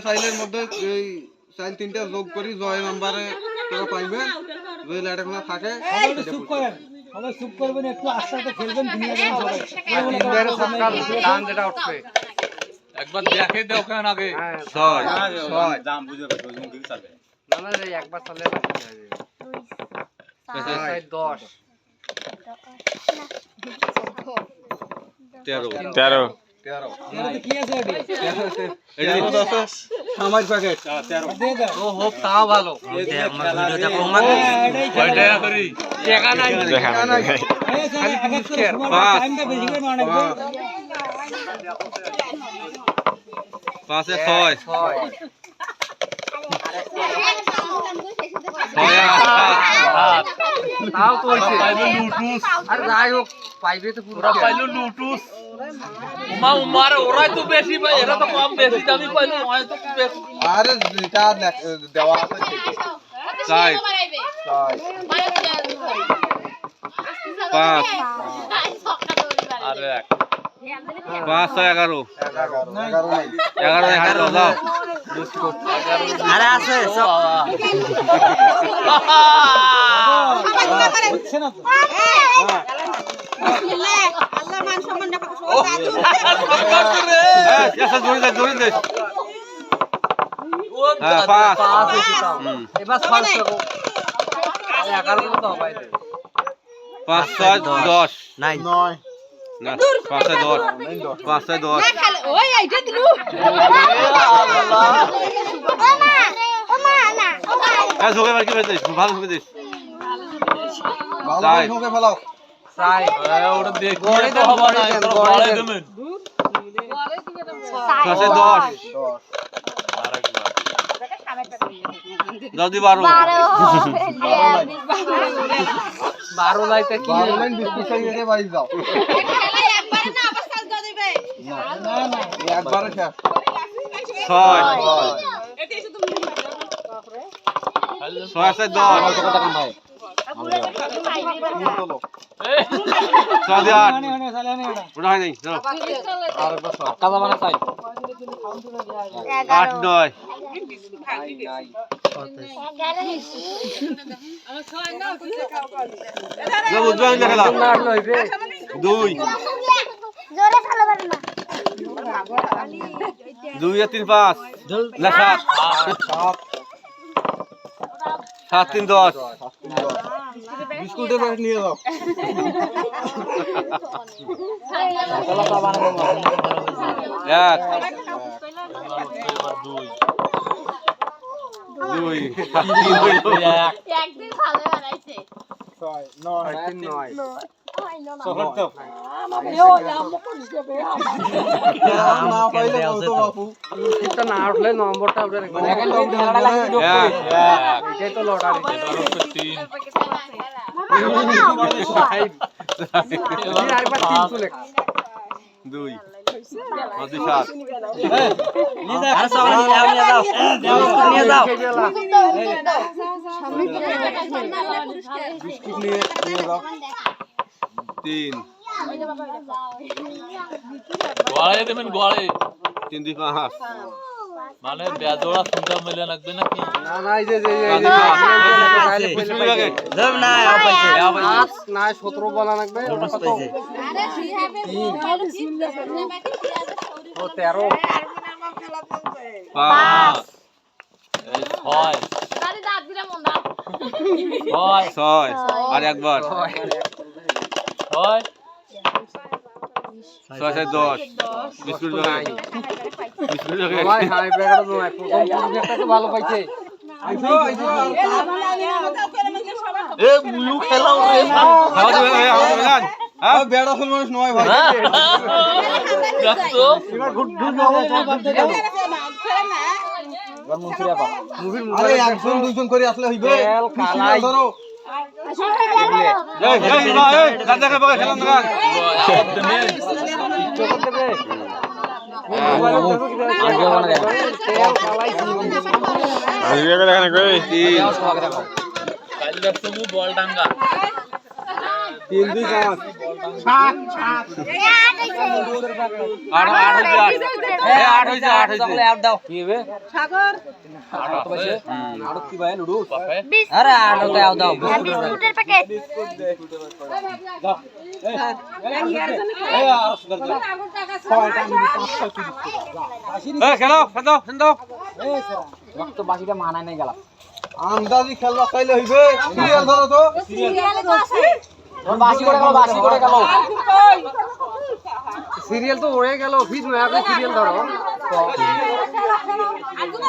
সাইলের মধ্যে এই সাইল তিনটা যোগ করি জয় নাম্বারে তোরা পাইবেন যদি লেটার থাকে চুপ করেন। সবাই চুপ করবেন একটু আস্তে আস্তে খেলবেন দুনিয়া যাবেন সবাই যেটা উঠবে একবার দেখে দে ওখানে আগে। ছয়। ছয়। দাম বুঝে পারছ ওই দিকে চালবে না না একবার চলে দশ। তেরো। তেরো। হ্যাঁ, পাঁচ। বানাবেন। পাঁচে ছয়। তাও তো আর যাই হোক পাইবে তো পুরো। পাইলো লুটুস। উমারে ওরাই তো বেশি পাই এরা তো কম বেশি দামি পাইলো ওরাই তো বেশি। আরে যেটা দেওয়া আছে। চার পাঁচ। আরে এক। এগারো। এগারো এগারো এগারো দাও। আরে আছে হচ্ছে না পাঁচ ছয় দশ নাই না পাঁচ দশ পাঁচ দশ ওই এইটা দিলু ঝোঁকে মার কি বেঁচে ভালো ভালো ফেলাও চাই ওটা দেখি তো হবে না? তোরা বলে দেবেন। পাঁচে দশ। আরেকবার বারো। বারো। লাইতে কি? একবারে ছয়। ছয়। আছে দশ। আট নয়। দুই। দুই আর তিন পাঁচ। না সাত সাত তিন দশ বিস্কুটের প্যাকেট নিয়ে যাও। এক দুই। দুই এক একদিন ভালো বানাইছে না। উঠলে নম্বরটা এটাই তো লটারি দুই নিয়ে যাও নিয়ে যাও বিস্কুট নিয়ে নিয়ে যাও তিন গোয়ালে দেবেন গোয়ালে তিন দুই পাঁচ মানে বেজোড়া সুন্দর মিলে লাগবে নাকি না না এই যে ধর না আও পাইছে না 17 বলা লাগবে কত ও 13 পাঁচ এই ছয় দাঁত দিলাম ছয় ছয় আর একবার ছয় ছয়। ছয় দশ। বিস্কুট লাগে বিস্কুট লাগে ভাই হাই ব্র্যাকেট নয় প্রথম পুরুষ একটা তো ভালো পাইছে? এ ব্লু খেলাও রে। খাওয়া যাবে খাওয়া যাবে না। হ্যাঁ বেড়া ফুল মানুষ নয় ভাই। দেখতো মুভির আরে একজন দুইজন করে আসলে হইবে। ধরো। এই এই না এই গাঁজা খাবে খেলাম না গান তেল কালাই আসবে করে এখানে কই তিন কাল দেখছ মু বল ডাঙ্গা তিন দুই পাঁচ আট আট হইছে আট। এ আট হইছে আট আউট দাও। সাগর। আট হইছে আরও কি ভাই লুডু বাপে। আরে আউট আউট দাও। বিস্কুটের প্যাকেট দাও। রক্ত বাকিটা মানায় নাই গেলাম। আন্দাজি খেলবা চাইলে হইবে। সিরিয়াল ধরো তো। তোর বাসি করে গেল? বাসি করে গেল? সিরিয়াল তো ওড়ে গেল ফির নয়া করে সিরিয়াল ধরো।